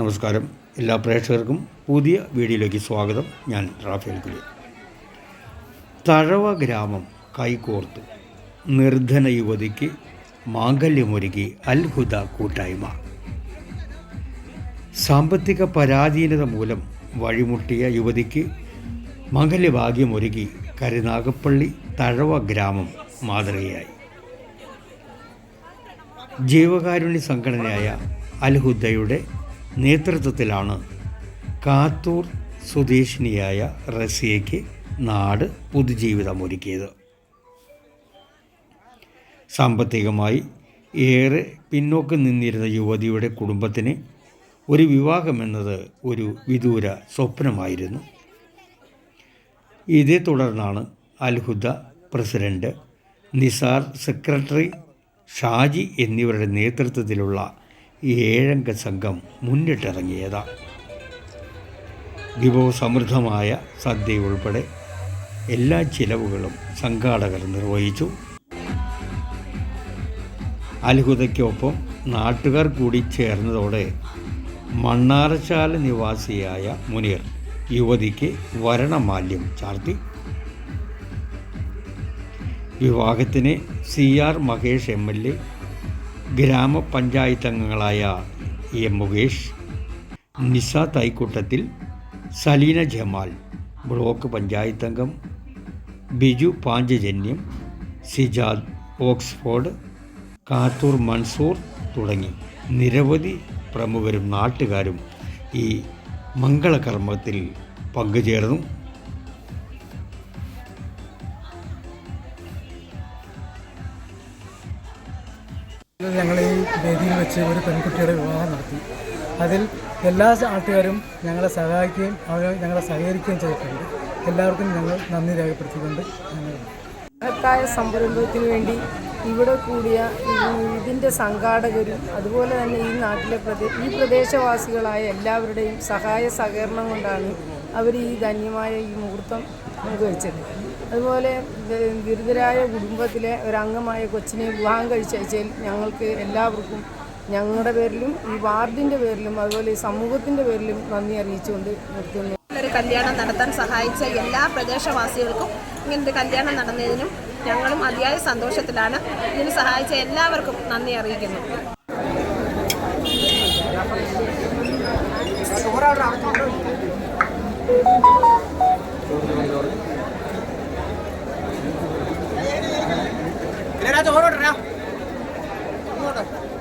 നമസ്കാരം. എല്ലാ പ്രേക്ഷകർക്കും പുതിയ വീഡിയോയിലേക്ക് സ്വാഗതം. ഞാൻ റാഫേൽ കുലി തഴവ ഗ്രാമം കൈകോർത്തു. നിർധന യുവതിക്ക് മാംഗല്യമൊരുക്കി അത്ഭുത കൂട്ടായ്മ. സാമ്പത്തിക പരാധീനത മൂലം വഴിമുട്ടിയ യുവതിക്ക് മംഗല്യഭാഗ്യമൊരുക്കി കരുനാഗപ്പള്ളി തഴവ ഗ്രാമം മാതൃകയായി. ജീവകാരുണ്യ സംഘടനയായ അൽഹുദയുടെ നേതൃത്വത്തിലാണ് കാത്തൂർ സ്വദേശിനിയായ റസിയയ്ക്ക് നാട് പുതുജീവിതമൊരുക്കിയത്. സാമ്പത്തികമായി ഏറെ പിന്നോക്കം നിന്നിരുന്ന യുവതിയുടെ കുടുംബത്തിന് ഒരു വിവാഹമെന്നത് ഒരു വിദൂര സ്വപ്നമായിരുന്നു. ഇതേ തുടർന്നാണ് അൽഹുദ പ്രസിഡന്റ് നിസാർ സെക്രട്ടറി ഷാജി എന്നിവരുടെ നേതൃത്വത്തിലുള്ള ഏഴംഗ സംഘം മുന്നിട്ടിറങ്ങിയതാണ് വിഭവസമൃദ്ധമായ സദ്യ ഉൾപ്പെടെ എല്ലാ ചിലവുകളും സംഘാടകർ നിർവഹിച്ചു. അത്ഭുതയ്ക്കൊപ്പം നാട്ടുകാർ കൂടി ചേർന്നതോടെ മണ്ണാറശാല നിവാസിയായ മുനീർ യുവതിക്ക് വരണമാല്യം ചാർത്തി. വിവാഹത്തിന് C R Mahesh M L A ഗ്രാമപഞ്ചായത്ത് അംഗങ്ങളായ എം മുകേഷ് നിസ തൈക്കൂട്ടത്തിൽ സലീന ജമാൽ ബ്ലോക്ക് പഞ്ചായത്ത് അംഗം ബിജു പാഞ്ചജന്യം സിജാദ് ഓക്സ്ഫോർഡ് കാത്തൂർ മൻസൂർ തുടങ്ങി നിരവധി പ്രമുഖരും നാട്ടുകാരും ഈ മംഗളകർമ്മത്തിൽ പങ്കുചേർന്നു. ഞങ്ങൾ ഈ വേദിയിൽ വെച്ച് ഒരു പെൺകുട്ടിയുടെ വിവാഹം നടത്തി. അതിൽ എല്ലാ നാട്ടുകാരും ഞങ്ങളെ സഹായിക്കുകയും അവർ ഞങ്ങളെ സഹകരിക്കുകയും ചെയ്തിട്ടുണ്ട്. എല്ലാവർക്കും ഞങ്ങൾ നന്ദി രേഖപ്പെടുത്തിക്കൊണ്ട് മഹത്തായ സംരംഭത്തിന് വേണ്ടി ഇവിടെ കൂടിയ ഇതിന്റെ സംഘാടകരും അതുപോലെ തന്നെ ഈ നാട്ടിലെ പ്രദേ ഈ പ്രദേശവാസികളായ എല്ലാവരുടെയും സഹായ സഹകരണം കൊണ്ടാണ് അവർ ഈ ധന്യമായ ഈ മുഹൂർത്തം പങ്കുവച്ചത് അതുപോലെ ദുരിതരായ കുടുംബത്തിലെ ഒരംഗമായ കൊച്ചിനെ വിവാഹം കഴിച്ചയച്ചതിൽ ഞങ്ങൾക്ക് എല്ലാവർക്കും ഞങ്ങളുടെ പേരിലും ഈ വാർഡിന്റെ പേരിലും അതുപോലെ ഈ സമൂഹത്തിന്റെ പേരിലും നന്ദി അറിയിച്ചുകൊണ്ട് നിർത്തുന്നു. ഒരു കല്യാണം നടത്താൻ സഹായിച്ച എല്ലാ പ്രദേശവാസികൾക്കും ഇങ്ങനൊരു കല്യാണം നടന്നതിനും ഞങ്ങളും അതിയായ സന്തോഷത്തിലാണ്. ഇതിന് സഹായിച്ച എല്ലാവർക്കും നന്ദി അറിയിക്കുന്നു. টাকা